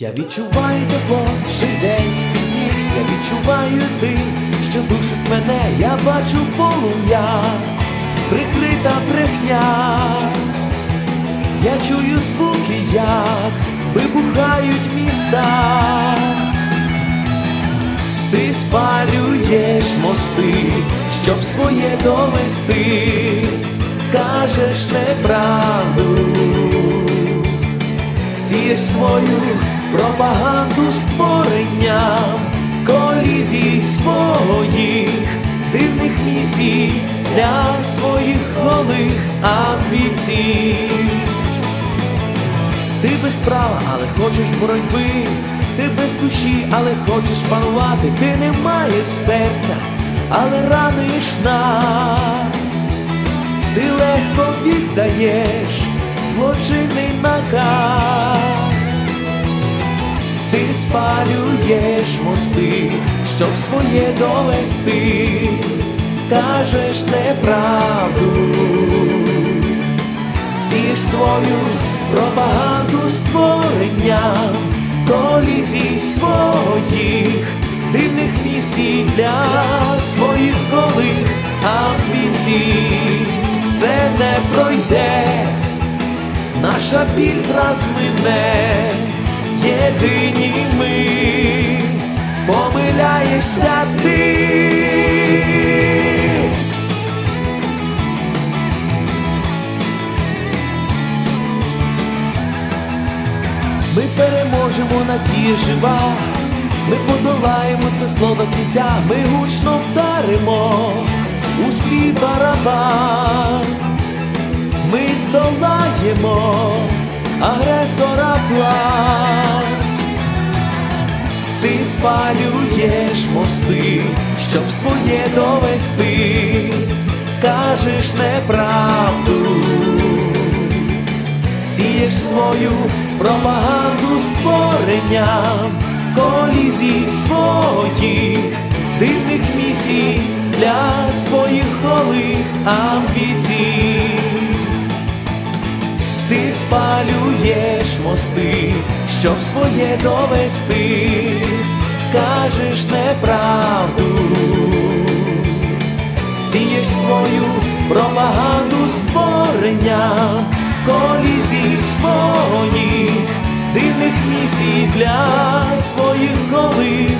Я відчуваю тепло, що йде з під Я відчуваю ти, що душить мене, я бачу полум'я, прикрита брехня. Я чую звуки, як вибухають міста. Ти спалюєш мости, щоб своє довести, кажеш неправду сієш свою пропаганду створенням колізій своїх дивних місій для своїх голих амбіцій. Ти без права, але хочеш боротьби, ти без душі, але хочеш панувати, ти не маєш серця, але раниш нас, ти легко віддаєш злочинний наказ, спалюєш мости, щоб своє довести, кажеш неправду. Сієш свою пропаганду створенням колізій своїх дивних місій для своїх голих амбіцій. Це не пройде, наша біль мине, єдині ми. Помиляєшся ти. Ми переможемо, надія жива, ми подолаємо це зло до кінця, ми гучно вдаримо у свій барабан, ми здолаємо агресора план. Ти спалюєш мости, щоб своє довести, кажеш неправду сієш свою пропаганду створенням колізій своїх дивних місій для своїх голих амбіцій. Ти спалюєш мости, щоб своє довести, кажеш неправду сієш свою пропаганду створенням колізій своїх дивних місій для своїх голих.